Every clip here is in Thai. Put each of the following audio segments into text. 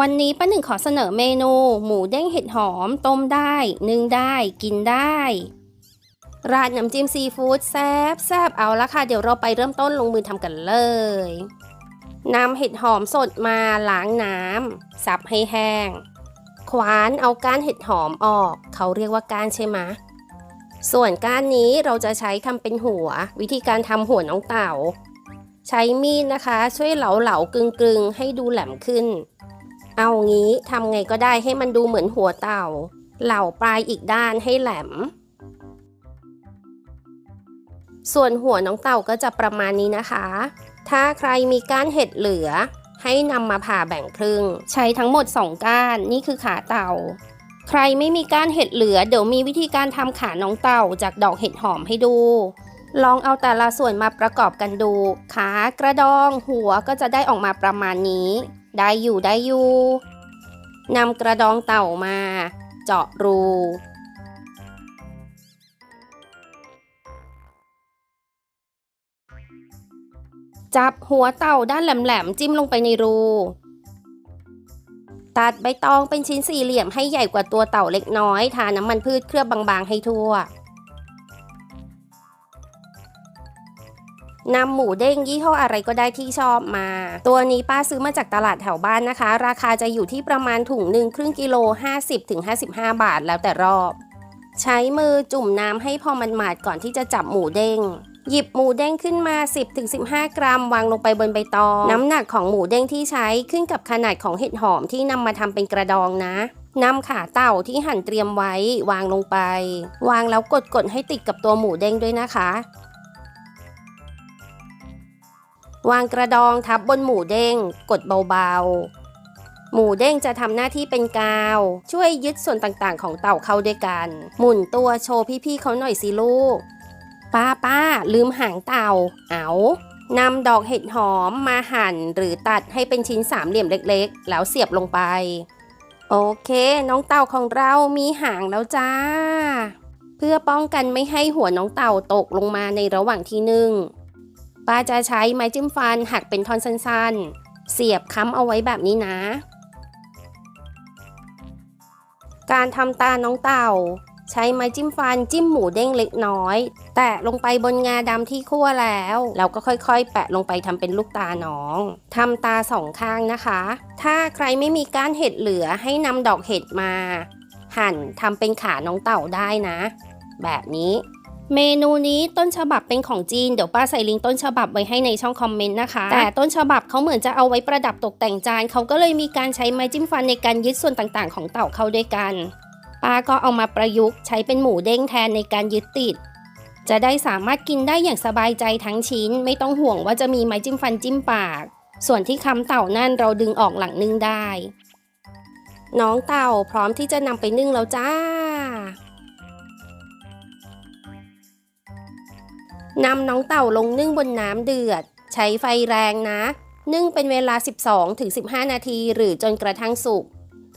วันนี้ป้าหนึ่งขอเสนอเมนู หมูเด้งเห็ดหอม ต้มได้ นึ่งได้ กินได้ ราดน้ำจิ้มซีฟู้ดแซบแซบเอาละค่ะ เดี๋ยวเราไปเริ่มต้นลงมือทำกันเลยนำเห็ดหอมสดมาล้างน้ำสับให้แห้งขวานเอาก้านเห็ดหอมออก เขาเรียกว่าก้านใช่ไหมส่วนก้านนี้เราจะใช้ทำเป็นหัว วิธีการทำหัวน้องเต่า ใช้มีดนะคะ ช่วยเหลาเหลากึงกึงๆให้ดูแหลมขึ้น เอางี้ทำไงก็ได้ให้มันดูเหมือนหัวเต่า เหล่าปลายอีกด้านให้แหลม ส่วนหัวน้องเต่าก็จะประมาณนี้นะคะ ถ้าใครมีก้านเห็ดเหลือ ให้นำมาผ่าแบ่งครึ่ง ใช้ทั้งหมด 2 ก้านนี่คือขาเต่า ใครไม่มีก้านเห็ดเหลือ เดี๋ยวมีวิธีการทำขาน้องเต่าจากดอกเห็ดหอมให้ดูลองเอาแต่ละส่วนมาประกอบกันดู ขากระดอง หัวก็จะได้ออกมาประมาณนี้ ได้อยู่ได้อยู่นำกระดองเต่ามา เจาะรู จับหัวเต่าด้านแหลมๆจิ้มลงไปในรู ตัดใบตองเป็นชิ้นสี่เหลี่ยมให้ใหญ่กว่าตัวเต่าเล็กน้อย ทาน้ำมันพืชเคลือบบางๆให้ทั่ว นำหมูเด้งยี่ห้ออะไรก็ได้ที่ชอบมา ตัวนี้ป้าซื้อมาจากตลาดแถวบ้านนะคะ ราคาจะอยู่ที่ประมาณถุงหนึ่งครึ่งกิโล 50-55 บาทแล้วแต่รอบ ใช้มือจุ่มน้ำให้พอมันหมาดก่อนที่จะจับหมูเด้งหยิบหมูเด้งขึ้นมา 10-15 กรัม วางลงไปบนใบตอง น้ำหนักของหมูเด้งที่ใช้ขึ้นกับขนาดของเห็ดหอมที่นำมาทำเป็นกระดองนะนำขาเต่าที่หั่นเตรียมไว้วางลงไป วางแล้วกดๆให้ติดกับตัวหมูเด้งด้วยนะคะ วางกระดองทับบนหมูเด้ง กดเบาๆ หมูเด้งจะทำหน้าที่เป็นกาว ช่วยยึดส่วนต่างๆ ของเต่าเข้าด้วยกัน หมุนตัวโชว์พี่ๆเขาหน่อยสิลูก ป้าป้าลืมหางเต่า เอานำดอกเห็ดหอมมาหั่นหรือตัดให้เป็นชิ้นสามเหลี่ยมเล็กๆ แล้วเสียบลงไป โอเค น้องเต่าของเรามีหางแล้วจ้า เพื่อป้องกันไม่ให้หัวน้องเต่าตกลงมาในระหว่างที่นึ่ง ป้าจะใช้ไม้จิ้มฟันหักเป็นท่อนสั้นๆ เสียบค้ำเอาไว้แบบนี้นะ การทำตาน้องเต่า ใช้ไม้จิ้มฟันจิ้มหมูเด้งเล็กน้อย แตะลงไปบนงาดำที่คั่วแล้วเราก็ค่อยๆ แปะลงไปทำเป็นลูกตาน้องทำตาสองข้างนะคะ ถ้าใครไม่มีก้านเห็ดเหลือให้นำดอกเห็ดมา หั่นทำเป็นขาน้องเต่าได้นะ แบบนี้ เมนูนี้ต้นฉบับเป็นของจีน เดี๋ยวป้าใส่ลิงก์ต้นฉบับไว้ให้ในช่องคอมเมนต์นะคะ แต่ต้นฉบับเขาเหมือนจะเอาไว้ประดับตกแต่งจานเขาก็เลยมีการใช้ไม้จิ้มฟันในการยึดส่วนต่างๆ ของเต่าเข้าด้วยกัน ป้าก็เอามาประยุกต์ใช้เป็นหมูเด้งแทนในการยึดติด จะได้สามารถกินได้อย่างสบายใจทั้งชิ้น ไม่ต้องห่วงว่าจะมีไม้จิ้มฟันจิ้มปาก ส่วนที่คำเต่านั่นเราดึงออกหลังนึ่งได้ น้องเต่าพร้อมที่จะนำไปนึ่งแล้วจ้า นำน้องเต่าลงนึ่งบนน้ำเดือด ใช้ไฟแรงนะ นึ่งเป็นเวลา 12-15 นาทีหรือจนกระทั่งสุก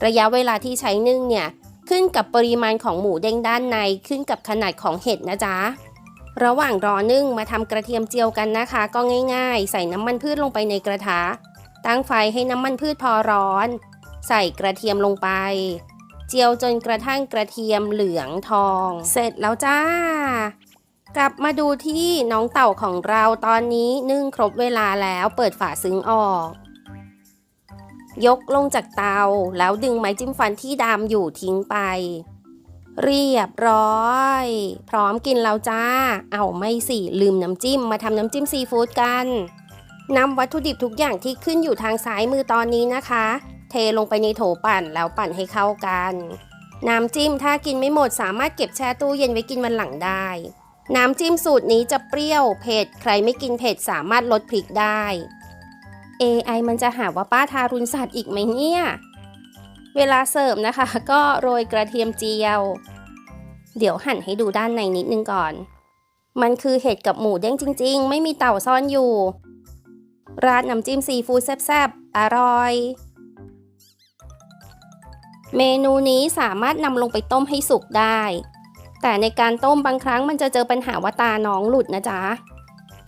ระยะเวลาที่ใช้นึ่งเนี่ย ขึ้นกับปริมาณของหมูเด้งด้านในขึ้นกับขนาดของเห็ดนะจ๊ะ ระหว่างรอนึ่งมาทำกระเทียมเจียวกันนะคะ ก็ง่าย ๆ ใส่น้ำมันพืชลงไปในกระทะ ตั้งไฟให้น้ำมันพืชพอร้อน ใส่กระเทียมลงไป เจียวจนกระทั่งกระเทียมเหลืองทอง เสร็จแล้วจ้า กลับมาดูที่น้องเต่าของเราตอนนี้นึ่งครบเวลาแล้วเปิดฝาซึ้งออก ยกลงจากเตาแล้วดึงไม้จิ้มฟันที่ดามอยู่ทิ้งไป เรียบร้อย พร้อมกินแล้วจ้า เอาไม่สิลืมน้ำจิ้มมาทำน้ำจิ้มซีฟู้ดกันนำวัตถุดิบทุกอย่างที่ขึ้นอยู่ทางซ้ายมือตอนนี้นะคะ เทลงไปในโถปั่นแล้วปั่นให้เข้ากัน น้ำจิ้มถ้ากินไม่หมดสามารถเก็บแช่ตู้เย็นไว้กินวันหลังได้ น้ำจิ้มสูตรนี้จะเปรี้ยวเผ็ดใครไม่กินเผ็ดสามารถลดพริกได้ AI มันจะหาว่าป้าทารุณสัตว์อีกไหมเนี่ย เวลาเสิร์ฟนะคะ ก็โรยกระเทียมเจียว เดี๋ยวหั่นให้ดูด้านในนิดนึงก่อน มันคือเห็ดกับหมูเด้งจริง ๆ ไม่มีเต่าซ่อนอยู่ ราดน้ำจิ้มซีฟู้ดแซ่บๆ อร่อย เมนูนี้สามารถนำลงไปต้มให้สุกได้ แต่ในการต้มบางครั้งมันจะเจอปัญหาว่าตาน้องหลุดนะจ๊ะ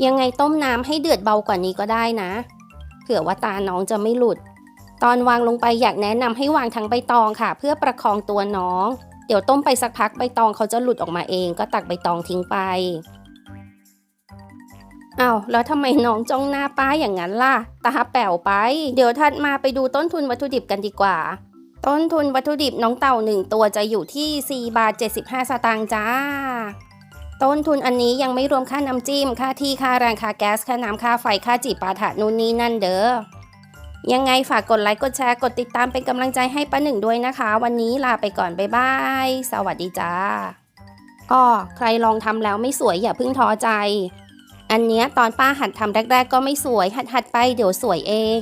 ยังไงต้มน้ำให้เดือดเบากว่านี้ก็ได้นะ เผื่อว่าตาน้องจะไม่หลุด ตอนวางลงไปอยากแนะนำให้วางทั้งใบตองค่ะ เพื่อประคองตัวน้อง เดี๋ยวต้มไปสักพักใบตองเขาจะหลุดออกมาเอง ก็ตักใบตองทิ้งไปอ้าวแล้วทำไมน้องจ้องหน้าป้าอย่างนั้นล่ะ ตาแป๋วไป เดี๋ยวถัดมาไปดูต้นทุนวัตถุดิบกันดีกว่า ต้นทุนวัตถุดิบน้องเต่าหนึ่งตัวจะอยู่ที่ 4 บาท 75 สตางค์จ้า ต้นทุนอันนี้ยังไม่รวมค่าน้ำจิ้ม ค่าที่ ค่าแรง ค่าแก๊ส ค่าน้ำ ค่าไฟ ค่าจีบปาถะนู่นนี่นั่นเด้อ ยังไงฝากกดไลค์ กดแชร์ กดติดตามเป็นกำลังใจให้ป้าหนึ่งด้วยนะคะ วันนี้ลาไปก่อน บ๊ายบาย สวัสดีจ้าอ้อใครลองทำแล้วไม่สวยอย่าเพิ่งท้อใจ อันเนี้ยตอนป้าหัดทำแรก ๆ ก็ไม่สวยหัดๆไปเดี๋ยวสวยเอง